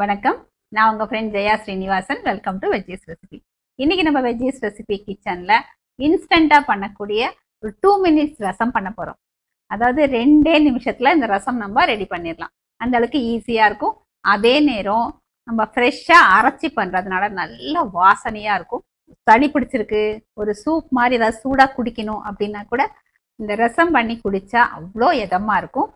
வணக்கம். நான் உங்கள் friend Jaya Srinivasan. Welcome to veggies recipe இன்னைக்கு நம்ம வெஜ்ஜீஸ் ரெசிபி கிச்சனில் இன்ஸ்டண்ட்டாக பண்ணக்கூடிய ஒரு டூ மினிட்ஸ் ரசம் பண்ண போகிறோம் அதாவது ரெண்டே நிமிஷத்தில் இந்த ரசம் நம்ம ரெடி பண்ணிடலாம். அந்த அளவுக்கு ஈஸியாக இருக்கும். அதே நேரம் நம்ம ஃப்ரெஷ்ஷாக அரைச்சி பண்ணுறதுனால நல்ல வாசனையாக இருக்கும். சளி பிடிச்சிருக்கு. ஒரு சூப் மாதிரி ஏதாவது சூடாக குடிக்கணும் அப்படின்னா கூட இந்த ரசம் பண்ணி குடித்தா அவ்வளோ இதமாக இருக்கும்.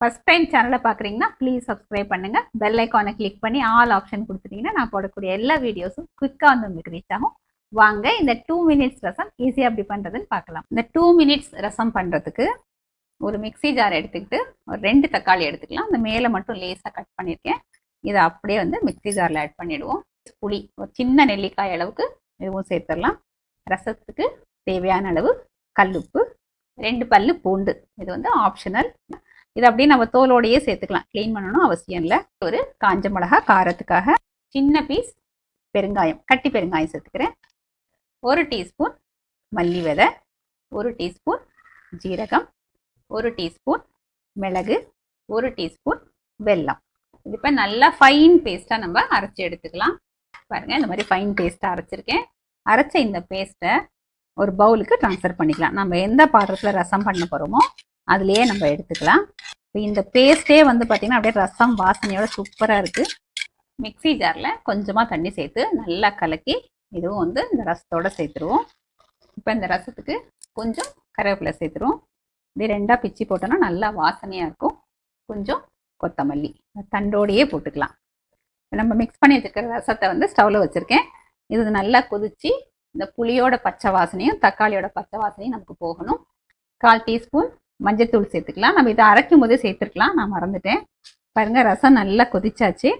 ஃபஸ்ட் டைம் சேனலை பார்க்குறீங்கன்னா ப்ளீஸ் சப்ஸ்கிரைப் பண்ணுங்கள் பெல் ஐக்கானை கிளிக் பண்ணி ஆல் ஆப்ஷன் கொடுத்துட்டீங்கன்னா நான் போடக்கூடிய எல்லா வீடியோஸும் குயிக்காக வந்து உங்களுக்கு ரீச் ஆகும். வாங்க இந்த டூ மினிட்ஸ் ரசம் ஈஸியாக எப்படி பண்ணுறதுன்னு பார்க்கலாம். இந்த டூ மினிட்ஸ் ரசம் பண்ணுறதுக்கு ஒரு மிக்ஸி ஜார் எடுத்துக்கிட்டு ஒரு ரெண்டு தக்காளி எடுத்துக்கலாம். அந்த மேலே மட்டும் லேசாக கட் பண்ணியிருக்கேன் இதை அப்படியே வந்து மிக்ஸி ஜாரில் ஆட் பண்ணிவிடுவோம் புளி ஒரு சின்ன நெல்லிக்காய் அளவுக்கு இதுவும் சேர்த்துடலாம். ரசத்துக்கு தேவையான அளவு கல்லுப்பு ரெண்டு பல்லு பூண்டு. இது வந்து ஆப்ஷனல் இது அப்படியே நம்ம தோலோடையே சேர்த்துக்கலாம். க்ளீன் பண்ணணும் அவசியம் இல்லை. ஒரு காஞ்ச மிளகா காரத்துக்காக சின்ன பீஸ் பெருங்காயம் கட்டி பெருங்காயம் சேர்த்துக்கிறேன். ஒரு டீஸ்பூன் மல்லி விதை ஒரு டீஸ்பூன் ஜீரகம் ஒரு டீஸ்பூன் மிளகு ஒரு டீஸ்பூன் வெல்லம். இது இப்போ நல்லா ஃபைன் பேஸ்ட்டாக நம்ம அரைச்சி எடுத்துக்கலாம். பாருங்கள் இந்த மாதிரி ஃபைன் பேஸ்ட்டாக அரைச்சிருக்கேன். அரைச்ச இந்த பேஸ்ட்டை ஒரு பவுலுக்கு ட்ரான்ஸ்ஃபர் பண்ணிக்கலாம். நம்ம எந்த பாத்திரத்தில் ரசம் பண்ண போகிறோமோ அதுலேயே நம்ம எடுத்துக்கலாம். இப்போ இந்த பேஸ்ட்டே வந்து பார்த்திங்கன்னா அப்படியே ரசம் வாசனையோட சூப்பராக இருக்குது மிக்ஸி ஜாரில் கொஞ்சமாக தண்ணி சேர்த்து நல்லா கலக்கி இதுவும் வந்து இந்த ரசத்தோடு சேர்த்துருவோம். இப்போ இந்த ரசத்துக்கு கொஞ்சம் கருவேப்பிலை சேர்த்துருவோம். இது ரெண்டாக பிச்சு போட்டோன்னா நல்லா வாசனையாக இருக்கும். கொஞ்சம் கொத்தமல்லி தண்டோடையே போட்டுக்கலாம். நம்ம மிக்ஸ் பண்ணி வச்சுருக்கிற ரசத்தை வந்து ஸ்டவ்வில் வச்சுருக்கேன். இது நல்லா கொதிச்சு இந்த புளியோட பச்சை வாசனையும் தக்காளியோட பச்சை வாசனையும் நமக்கு போகணும். கால் டீஸ்பூன் மஞ்சத்தூள் சேர்த்துக்கலாம். நம்ம இதை அரைக்கும் போதே சேர்த்துருக்கலாம். நான் மறந்துட்டேன். பாருங்க ரசம் நல்லா கொதிச்சாச்சு.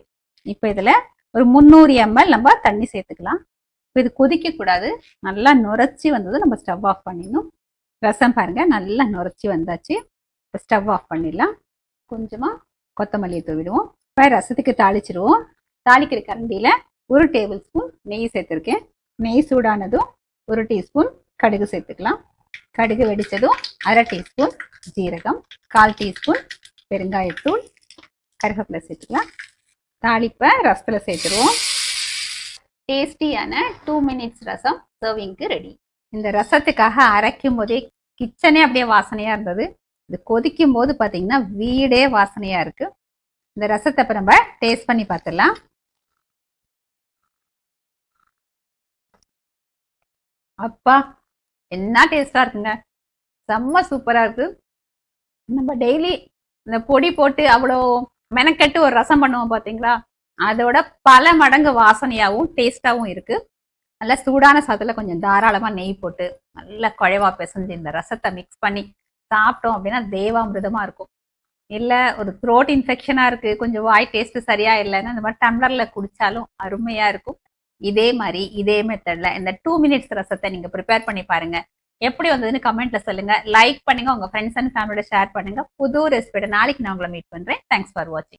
இப்போ இதில் ஒரு முந்நூறு எம்எல் நம்ம தண்ணி சேர்த்துக்கலாம். இப்போ இது கொதிக்கக்கூடாது. நல்லா நுரைச்சி வந்தது நம்ம ஸ்டவ் ஆஃப் பண்ணிடணும். ரசம் பாருங்கள் நல்லா நுரைச்சி வந்தாச்சு. இப்போ ஸ்டவ் ஆஃப் பண்ணிடலாம். கொஞ்சமாக கொத்தமல்லியை தூவிடுவோம். இப்போ ரசத்துக்கு தாளிச்சிடுவோம் தாளிக்கிற கரண்டியில் ஒரு டேபிள் ஸ்பூன் நெய் சேர்த்துருக்கேன். நெய் சூடானதும் ஒரு டீஸ்பூன் கடுகு சேர்த்துக்கலாம். கடுகு வெடித்ததும் அரை டீஸ்பூன் ஜீரகம் கால் டீஸ்பூன் பெருங்காயத்தூள் கருவேப்பிலை சேர்த்துக்கலாம். தாளிப்பை ரசத்தில் சேர்த்துருவோம். டேஸ்டியான டூ மினிட்ஸ் ரசம் சர்விங்க்கு ரெடி இந்த ரசத்துக்காக அரைக்கும் போதே கிச்சனே அப்படியே வாசனையாக இருந்தது. இது கொதிக்கும் போது பார்த்தீங்கன்னா வீடே வாசனையாக இருக்குது இந்த ரசத்தை இப்போ நம்ம டேஸ்ட் பண்ணி பார்த்துடலாம் அப்பா என்ன டேஸ்ட்டாக இருக்குங்க? செம்ம சூப்பராக இருக்குது நம்ம டெய்லி இந்த பொடி போட்டு அவ்வளோ மெனக்கெட்டு ஒரு ரசம் பண்ணுவோம் பார்த்தீங்களா அதோட பல மடங்கு வாசனையாகவும் டேஸ்ட்டாகவும் இருக்குது நல்லா சூடான சாதத்தில் கொஞ்சம் தாராளமாக நெய் போட்டு நல்லா குழைவா பிசைஞ்சு இந்த ரசத்தை மிக்ஸ் பண்ணி சாப்பிட்டோம் அப்படின்னா தேவாமிரதமாக இருக்கும். இல்லை ஒரு த்ரோட் இன்ஃபெக்ஷனாக இருக்குது கொஞ்சம் வாய் டேஸ்ட்டு சரியாக இல்லைன்னா இந்த மாதிரி டம்ளரில் குடித்தாலும் அருமையாக இருக்கும். இதே மாதிரி இதே மெத்தடில் இந்த டூ மினிட்ஸ் ரசத்தை நீங்க ப்ரிப்பேர் பண்ணி பாருங்க. எப்படி வந்ததுன்னு கமெண்ட்ல சொல்லுங்க. லைக் பண்ணுங்கள் உங்க ஃப்ரெண்ட்ஸ் அண்ட் ஃபேமிலியோட ஷேர் பண்ணுங்க. புது ரெசிபியோட நாளைக்கு நான் உங்களை மீட் பண்ணுறேன் தேங்க்ஸ் ஃபார் வாட்சிங்